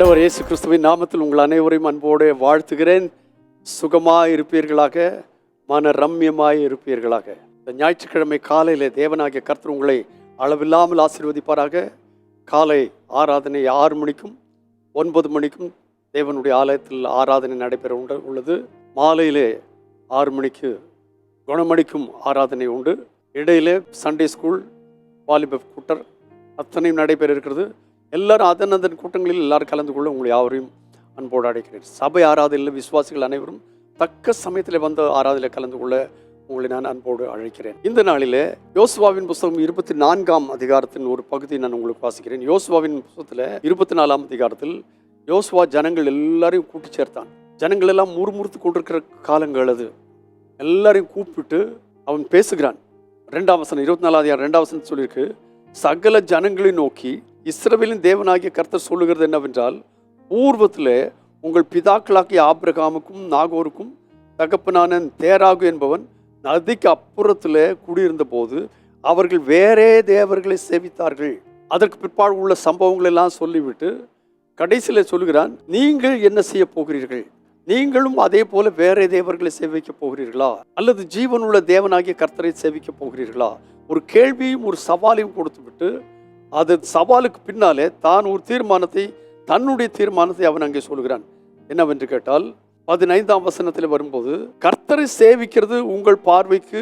ஆண்டவர் இயேசு கிறிஸ்துவின் நாமத்தில் உங்கள் அனைவரையும் அன்போடு வாழ்த்துகிறேன். சுகமாக இருப்பீர்களாக மன ரம்யமாய் இருப்பீர்களாக. இந்த ஞாயிற்றுக்கிழமை காலையிலே தேவனாகிய கர்த்தர் உங்களை அளவில்லாமல் ஆசீர்வதிப்பாராக. காலை ஆராதனை ஆறு மணிக்கும் ஒன்பது மணிக்கும் தேவனுடைய ஆலயத்தில் ஆராதனை நடைபெற உண்டு உள்ளது. மாலையிலே ஆறு மணிக்கு குணமணிக்கும் ஆராதனை உண்டு. இடையிலே சண்டே ஸ்கூல் வாலிப கூட்டர் அத்தனையும் நடைபெற இருக்கிறது. எல்லாரும் அதன் அதன் கூட்டங்களில் எல்லாரும் கலந்து கொள்ள உங்களை யாவரையும் அன்போடு அழைக்கிறேன். சபை ஆராதனையில் விசுவாசிகள் அனைவரும் தக்க சமயத்தில் வந்த ஆராதனையில் கலந்து கொள்ள உங்களை நான் அன்போடு அழைக்கிறேன். இந்த நாளில் யோசுவாவின் புஸ்தகம் இருபத்தி நான்காம் அதிகாரத்தின் ஒரு பகுதியை நான் உங்களுக்கு வாசிக்கிறேன். யோசுவாவின் புஸ்தகத்தில் இருபத்தி நாலாம் அதிகாரத்தில் யோசுவா ஜனங்கள் எல்லாரையும் கூட்டி சேர்த்தான். ஜனங்கள் எல்லாம் முறுமுறுத்து கொண்டிருக்கிற காலங்கள் அது. எல்லாரையும் கூப்பிட்டு அவன் பேசுகிறான். ரெண்டாம் வசனம் இருபத்தி நாலாம் அதிகாரம் ரெண்டாம் வசனம் சொல்லியிருக்கு சகல ஜனங்களை நோக்கி இஸ்ரவேலின் தேவனாகிய கர்த்தர் சொல்லுகிறது என்னவென்றால் பூர்வத்தில் உங்கள் பிதாக்களாகிய ஆப்ரகாமுக்கும் நாகோருக்கும் தகப்பனான தேராகு என்பவன் நதிக்கு அப்புறத்தில் குடியிருந்த போது அவர்கள் வேறே தேவர்களை சேவித்தார்கள். அதற்கு பிற்பாடு உள்ள சம்பவங்களெல்லாம் சொல்லிவிட்டு கடைசியில் சொல்லுகிறான் நீங்கள் என்ன செய்ய போகிறீர்கள்? நீங்களும் அதே போல வேற தேவர்களை சேவிக்க போகிறீர்களா? அல்லது ஜீவனுள்ள தேவனாகிய கர்த்தரை சேவிக்க போகிறீர்களா? ஒரு கேள்வியும் ஒரு சவாலையும் கொடுத்துவிட்டு அது சவாலுக்கு பின்னாலே தான் ஒரு தீர்மானத்தை தன்னுடைய தீர்மானத்தை அவன் அங்கே சொல்கிறான் என்னவென்று கேட்டால் பதினைந்தாம் வசனத்தில் வரும்போது கர்த்தரை சேவிக்கிறது உங்கள் பார்வைக்கு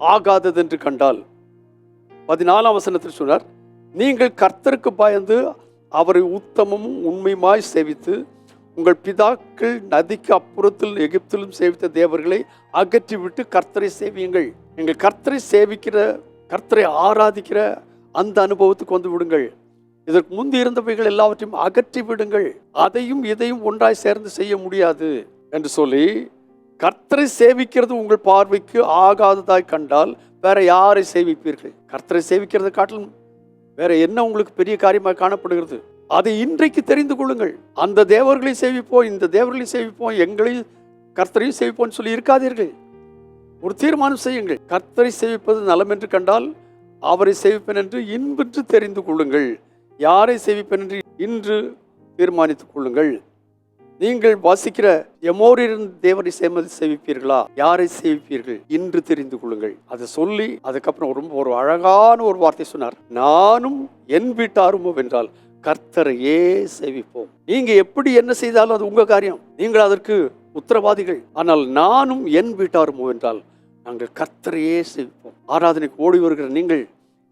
ஆகாதது என்று கண்டால். பதினாலாம் வசனத்தில் சொன்னார் நீங்கள் கர்த்தருக்கு பயந்து அவரை உத்தமமும் உண்மையுமாய் சேவித்து உங்கள் பிதாக்கள் நதிக்கு அப்புறத்தில் எகிப்திலும் சேவித்த தேவர்களை அகற்றிவிட்டு கர்த்தரை சேவியுங்கள். நீங்கள் கர்த்தரை சேவிக்கிற கர்த்தரை ஆராதிக்கிற அந்த அனுபவத்துக்கு வந்து விடுங்கள். இதற்கு முந்தி இருந்தவைகள் எல்லாவற்றையும் அகற்றி விடுங்கள். அதையும் இதையும் ஒன்றாய் சேர்ந்து செய்ய முடியாது என்று சொல்லி கர்த்தரை சேவிக்கிறது உங்கள் பார்வைக்கு ஆகாததாய் கண்டால் வேற யாரை சேவிப்பீர்கள்? கர்த்தரை சேவிக்கிறத காட்டிலும் வேற என்ன உங்களுக்கு பெரிய காரியமாக காணப்படுகிறது? அதை இன்றைக்கு தெரிந்து கொள்ளுங்கள். அந்த தேவர்களை சேவிப்போம் இந்த தேவர்களை சேவிப்போம் எங்களையும் கர்த்தரையும் சேவிப்போம்னு சொல்லி இருக்காதீர்கள். ஒரு தீர்மானம் செய்யுங்கள். கர்த்தரை சேவிப்பது நலம் என்று கண்டால் அவரை சேவிப்பேன் என்று இன்பற்று தெரிந்து கொள்ளுங்கள். யாரை சேவிப்பேன் என்று இன்று தீர்மானித்துக் கொள்ளுங்கள். நீங்கள் வாசிக்கிற எமோரின் தேவரை சேமதி சேவிப்பீர்களா? யாரை சேவிப்பீர்கள்? இன்று தெரிந்து கொள்ளுங்கள். அதை சொல்லி அதுக்கப்புறம் ரொம்ப ஒரு அழகான ஒரு வார்த்தை சொன்னார். நானும் என் வீட்டாரும் என்றால் கர்த்தரையே சேவிப்போம். நீங்க எப்படி என்ன செய்தாலும் அது உங்க காரியம். நீங்கள் அதற்கு உத்தரவாதிகள். ஆனால் நானும் என் வீட்டாருமோ என்றால் நாங்கள் கர்த்தரையே சேவிப்போம். ஆராதனைக்கு ஓடி வருகிற நீங்கள்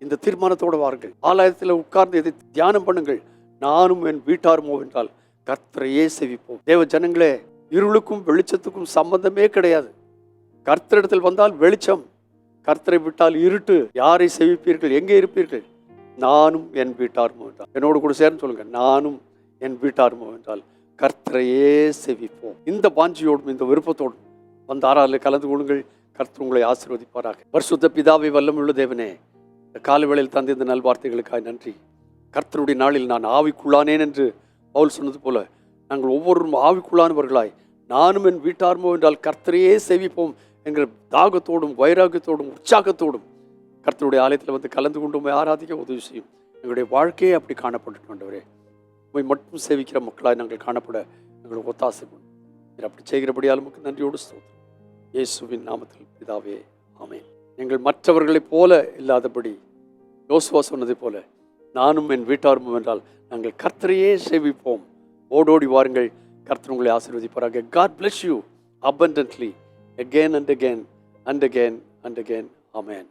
இந்த தீர்மானத்தோடு வாருங்கள். ஆலயத்தில் உட்கார்ந்து இதை தியானம் பண்ணுங்கள். நானும் என் வீட்டாருமோ என்றால் கர்த்தரையே சேவிப்போம். தேவ ஜனங்களே இருளுக்கும் வெளிச்சத்துக்கும் சம்பந்தமே கிடையாது. கர்த்தரிடத்தில் வந்தால் வெளிச்சம் கர்த்தரை விட்டால் இருட்டு. யாரை சேவிப்பீர்கள்? எங்கே இருப்பீர்கள்? நானும் என் வீட்டாருமோ என்றால் என்னோடு கூட சேர்ந்து சொல்லுங்க. நானும் என் வீட்டாருமோ என்றால் கர்த்தரையே சேவிப்போம். இந்த பாஞ்சியோடும் இந்த விருப்பத்தோடும் வந்து ஆறாவில் கலந்து கொள்ளுங்கள். கர்த்தர் உங்களை ஆசீர்வதிப்பாராக. பரிசுத்த பிதாவை வல்லமுள்ள தேவனே இந்த காலவேளையில் தந்த இந்த நல்வார்த்தைகளுக்காக நன்றி. கர்த்தருடைய நாளில் நான் ஆவிக்குள்ளானேன் என்று பவுல் சொன்னது போல நாங்கள் ஒவ்வொருவரும் ஆவிக்குள்ளானவர்களாய் நானும் என் வீட்டார்மோ என்றால் கர்த்தரையே சேவிப்போம் என்கிற தாகத்தோடும் வைராகியத்தோடும் உற்சாகத்தோடும் கர்த்தருடைய ஆலயத்தில் வந்து கலந்து கொண்டு போய் ஆராதிக்க உதவி செய்யும். எங்களுடைய வாழ்க்கையே அப்படி காணப்பட்டு ஆண்டவரே உண்மை மட்டும் சேவிக்கிற மக்களாய் நாங்கள் காணப்பட எங்களுக்கு ஒத்தாசை அப்படி செய்கிறபடியால் நமக்கு நன்றியோடு ஸ்தோத்திரம். இயேசுவின் நாமத்தில் பிதாவே ஆமேன். எங்கள் மற்றவர்களைப் போல இல்லாதபடி யோசுவா சொன்னதைப் போல நானும் என் வீட்டாரும் என்றால் நாங்கள் கர்த்தரையே சேவிப்போம். ஓடோடி வாருங்கள் கர்த்தர் உங்களை ஆசீர்வதிப்பாராக. God bless you abundantly again and again and again and again amen.